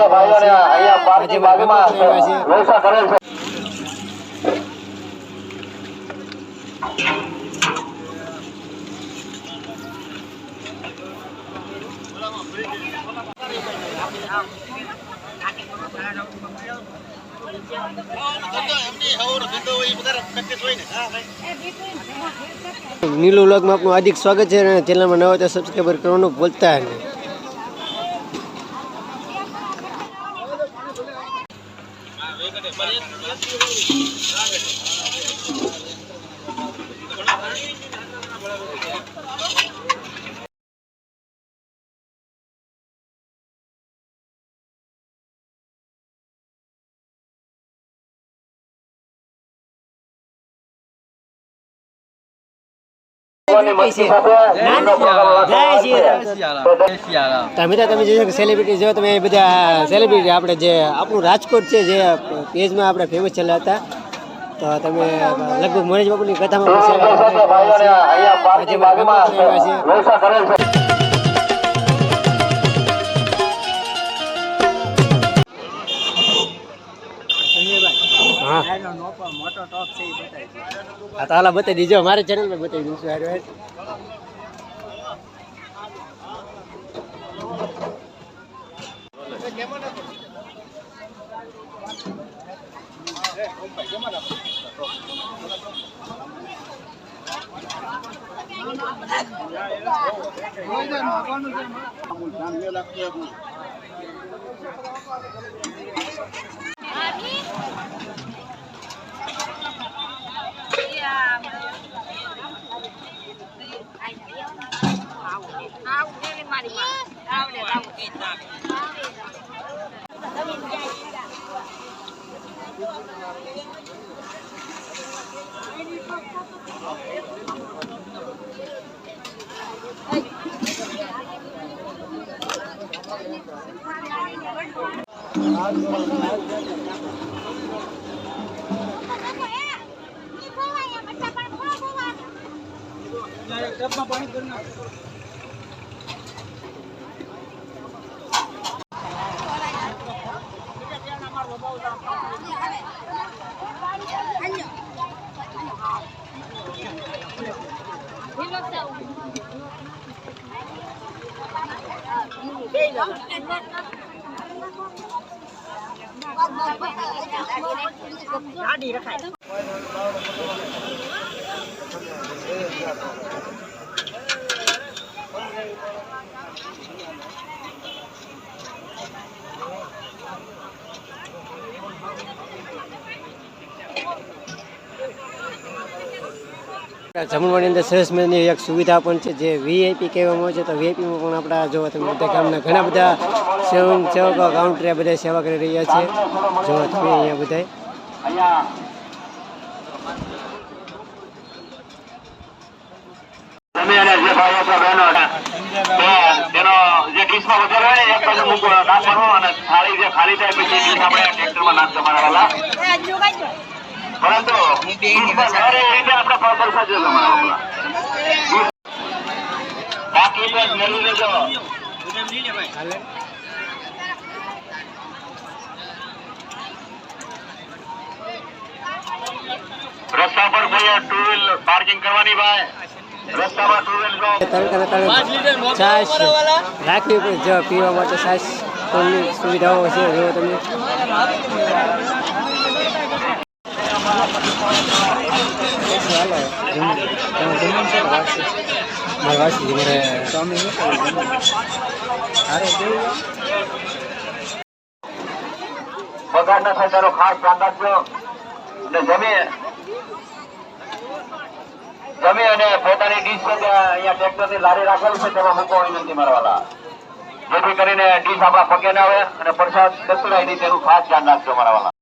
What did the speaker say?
ભાઈઓને અહીંયા પાર્ટી બાગમાં વ્યવસ્થા કરેલ છે Thank you. નીલું વ્લોગમાં આપનું હાર્દિક સ્વાગત છે અને ચેનલમાં નવા તો સબસ્ક્રાઈબર કરવાનું ભૂલતા નહીં. ભગવાનની તમે તો તમે જે સેલિબ્રિટી જો તમે એ બધા સેલિબ્રિટી આપણે જે આપણું રાજકોટ છે જે પેજમાં આપણે ફેમસ છેલ્લા હતા તો તમે લગભગ મોરેશ બાપુની કથામાં પણ સેવા છે. કરેલ હા હા તો હાલા બતાવી દીજો. મારે પર બતાવી દઈશું હારું ડબમાં પાણી કરી નાખો đã đi đã phải Thank you. જમણવાની અંદર સરસ મજાની એક સુવિધા પણ છે જે વીઆઈપી કહેવામાં આવે છે. તો વીઆઈપીમાં પણ આપણા જો તમે બધા ગામના ઘણા બધા સેવન સેવકો કાઉન્ટરે બધા સેવા કરી રહ્યા છે. જો તમે અહીંયા બધા તમે અને જે ભાઈઓ છે બહેનો તો તેનો જે ડીશમાં વધારે હોય ને એક બાજુ મૂકો નાખવાનો અને થાળી જે ખાલી થાય પછી આપણે ટ્રેક્ટરમાં નાખતા મારા વાલા. રસ્તા પર ભાઈ ટુ વ્હીલ પાર્કિંગ કરવાની ભાઈ છાશ રાખવી પડે પીવા માટે છાશ સુવિધાઓ છે જો તમે હાલો જમ- તમે જમવાનું છે કે વાસી? ખાસ ધ્યાન રાખજો. અને જમી. અને પોતાની ડીશ છે અહીંયા ટ્રેક્ટરની લારી રાખેલી છે, તેમાં મૂકો વિનંતી મારવાલા. જેથી કરીને ડીશ આપણા પગે ના આવે અને પ્રસાદ કચડાય નહીં તેનું ખાસ ધ્યાન રાખજો મારા